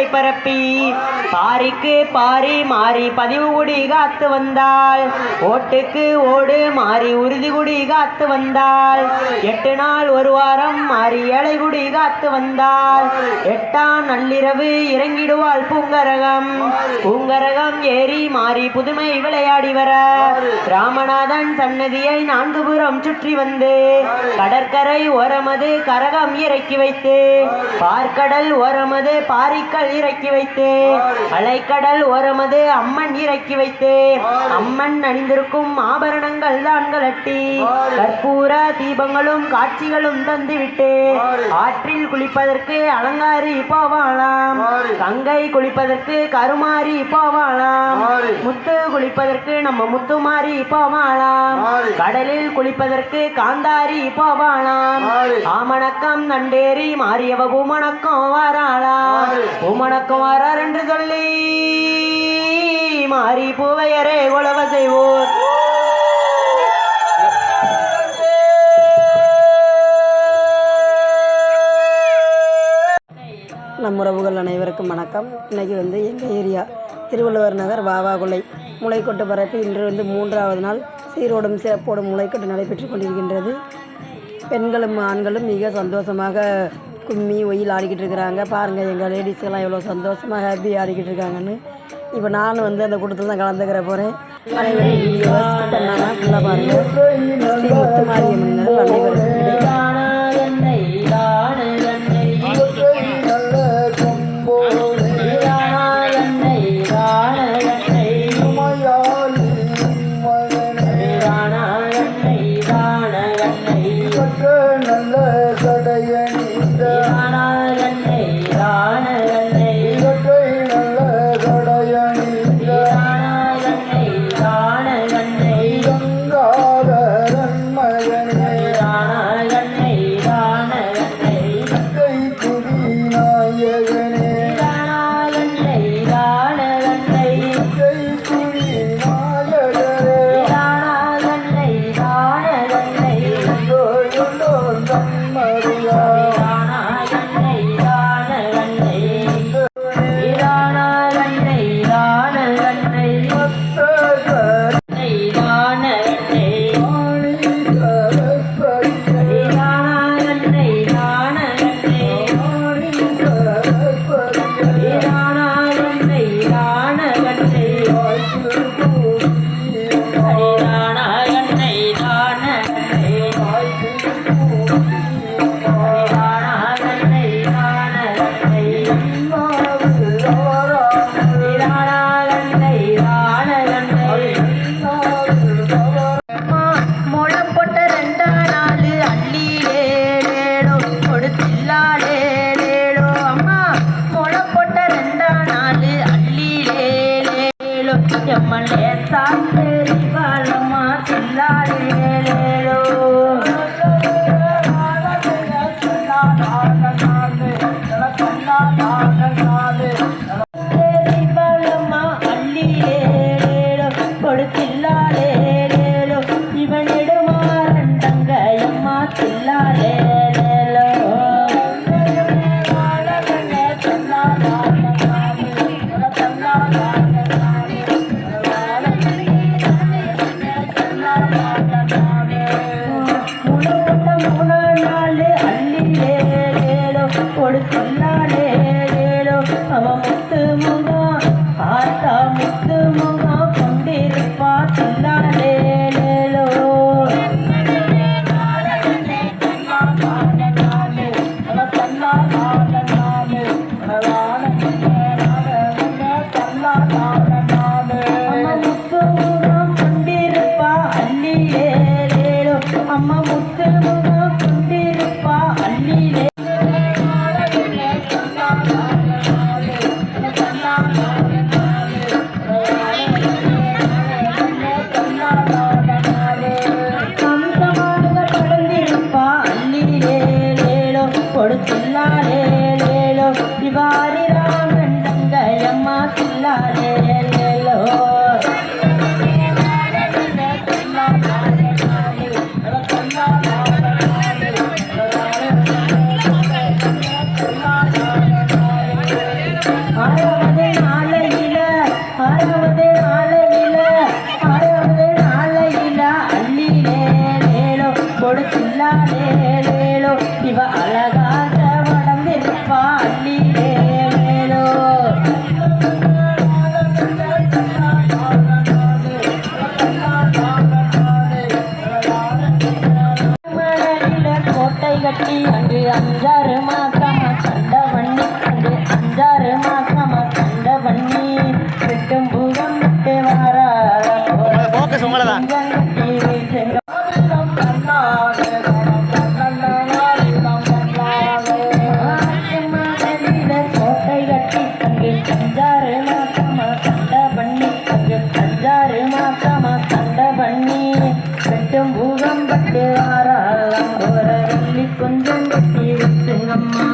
ay para பாரிக்கு Pari மாறி பதிவு குடி காத்து வந்தாள். ஓட்டுக்கு ஓடு மாறி உறுதி குடி காத்து வந்தாள். எட்டு நாள் ஒரு வாரம் மாறி ஏழை குடி காத்து வந்தாள். எட்டாம் நள்ளிரவு இறங்கிடுவாள் பூங்கரகம். பூங்கரகம் ஏறி மாறி புதுமை விளையாடி வர. ராமநாதன் சன்னதியை நான்கு புறம் சுற்றி வந்து கடற்கரை ஓரமது கரகம் இறக்கி வைத்து பார்க்கடல் ஓரமது பாரிக்கல் இறக்கி வைத்து அலைக்கடல் ஓரமது அம்மன் இறக்கி வைத்து. அம்மன் அணிந்திருக்கும் ஆபரணங்கள் தான் கலட்டி. கற்பூர தீபங்களும் காட்சிகளும் தந்துவிட்டு ஆற்றில் குளிப்பதற்கு அலங்காரி போவாளாம் கங்கை குளிப்பதற்கு கருமாரி போவாளாம் முத்து குளிப்பதற்கு நம்ம முத்துமாரி போவாளாம். கடலில் குளிப்பதற்கு காந்தாரி போவாளாம். ஆமணக்கம் நண்டேரி மாறியவ பூமணக்கம் வாராளாம். பூமணக்கம் வாரார் என்று சொல்லி மாறி பூவையரே உழவ செய்வோர். நம் உறவுகள் அனைவருக்கும் வணக்கம். இன்னைக்கு வந்து எங்கள் ஏரியா? திருவள்ளுவர் நகர் வாவாகுலை முளைக்கொட்டு பரப்பு இன்று வந்து மூன்றாவது நாள் சீரோடும் சிறப்போடும் முளைக்கொட்டு நடைபெற்று கொண்டிருக்கின்றது. பெண்களும் ஆண்களும் மிக சந்தோஷமாக கும்மி ஒயில் ஆடிக்கிட்டு இருக்கிறாங்க. பாருங்கள் எங்கள் லேடிஸ்க்கெல்லாம் எவ்வளோ சந்தோஷமாக ஹாப்பி ஆடிக்கிட்டு இருக்காங்கன்னு. இப்போ நானும் வந்து அந்த கூட்டத்தில் தான் கலந்துக்கிற போகிறேன் அனைவரும் வீடியோவை ஸ்கிப் பண்ணாமல் ஃபுல்லாக பாருங்கள் ஸ்ரீ முத்துமாரியம்மன் அனைவருக்கும் வீடே உள்ளாலேலோ இவ அழகாக வடம்பிருப்பா அள்ளிலேலோ அஞ்சா பூகம் பட்டு ஆறாம் ஒரு அள்ளி கொஞ்சம் கட்டி விட்டுங்கம்மா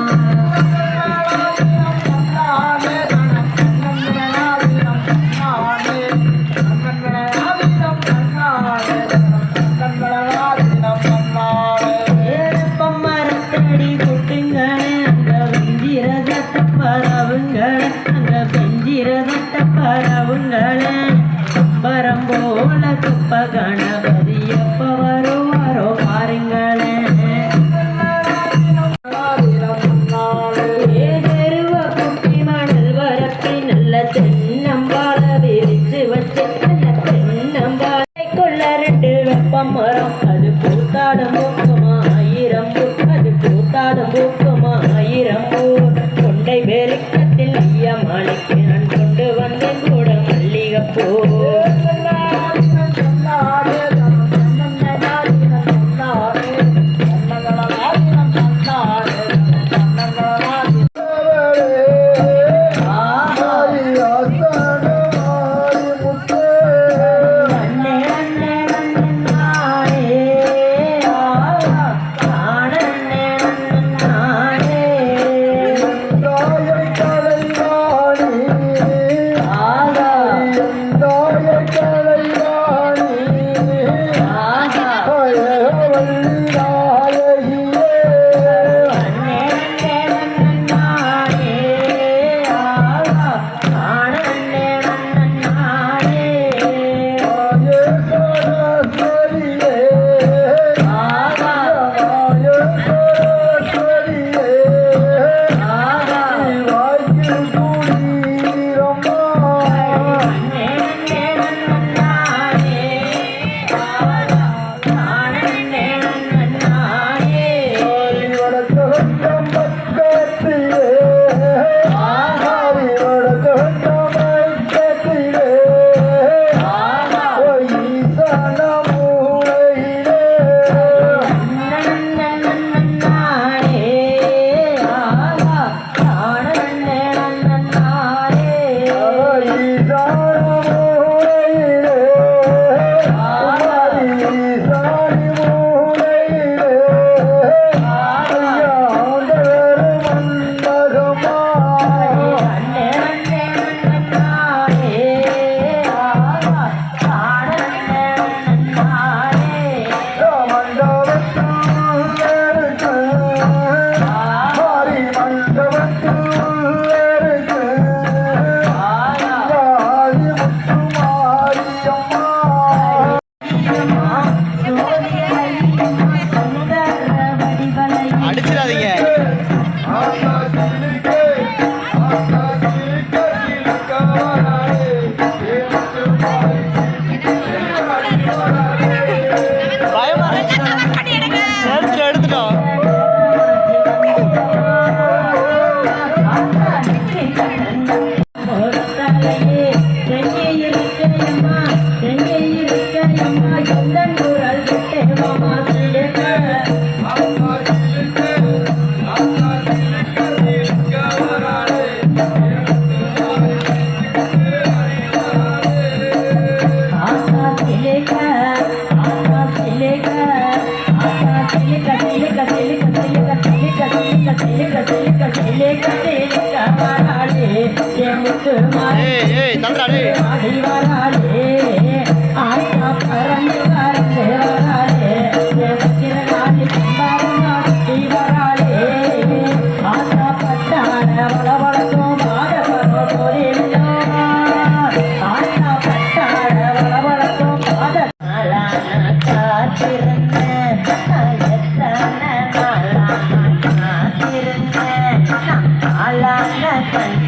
பரம்போல குப்பகண ரெண்டு வெப்பம் மரம். அது பூத்தாடும் பூக்குமா ஆயிரம் அது பூத்தாடும் பூக்குமா ஆயிரம் கொண்டை வேலிக்கத்தில் ஐயா மாணிக்கிறான் Thank you.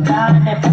Dale,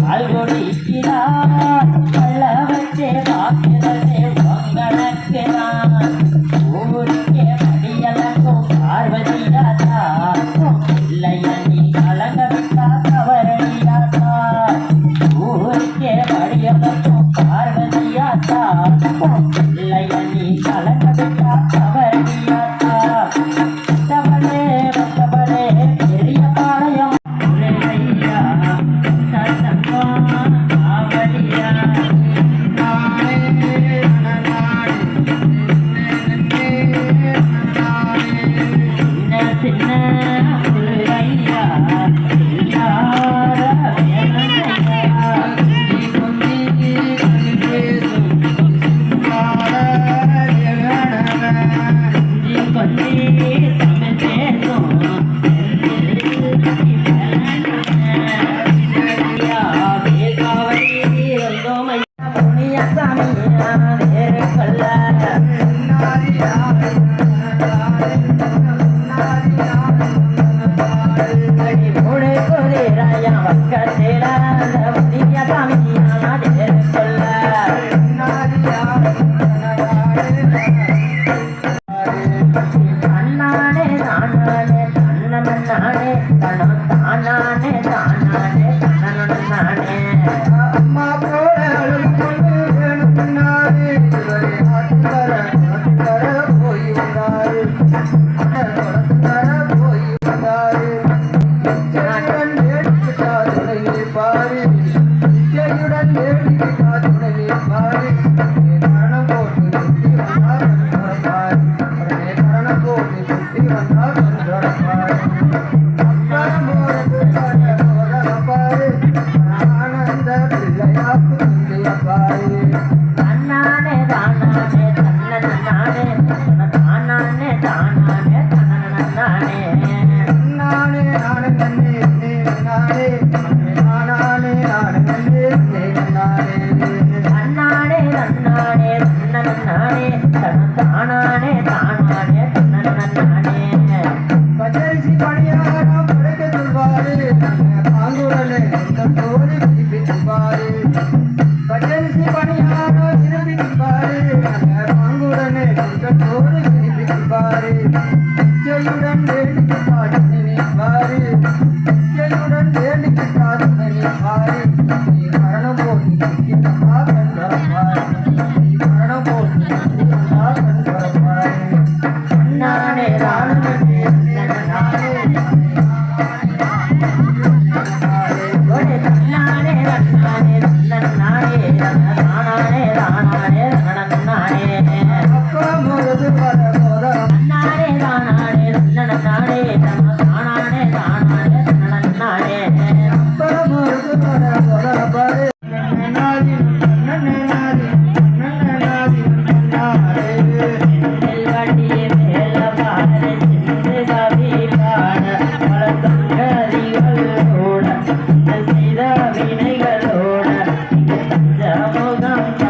那儿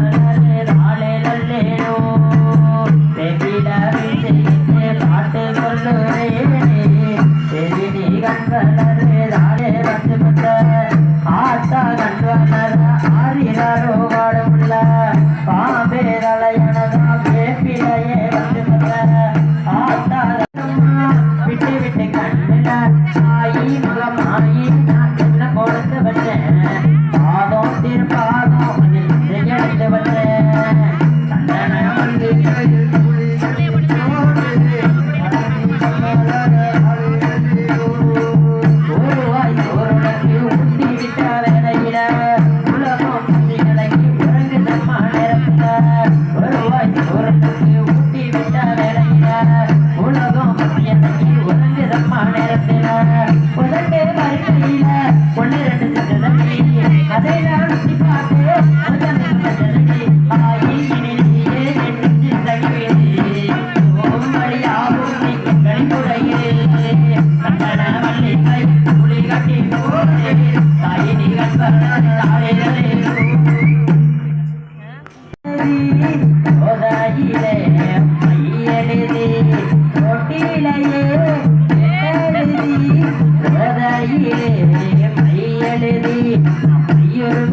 love. மையெழுதி மையொரு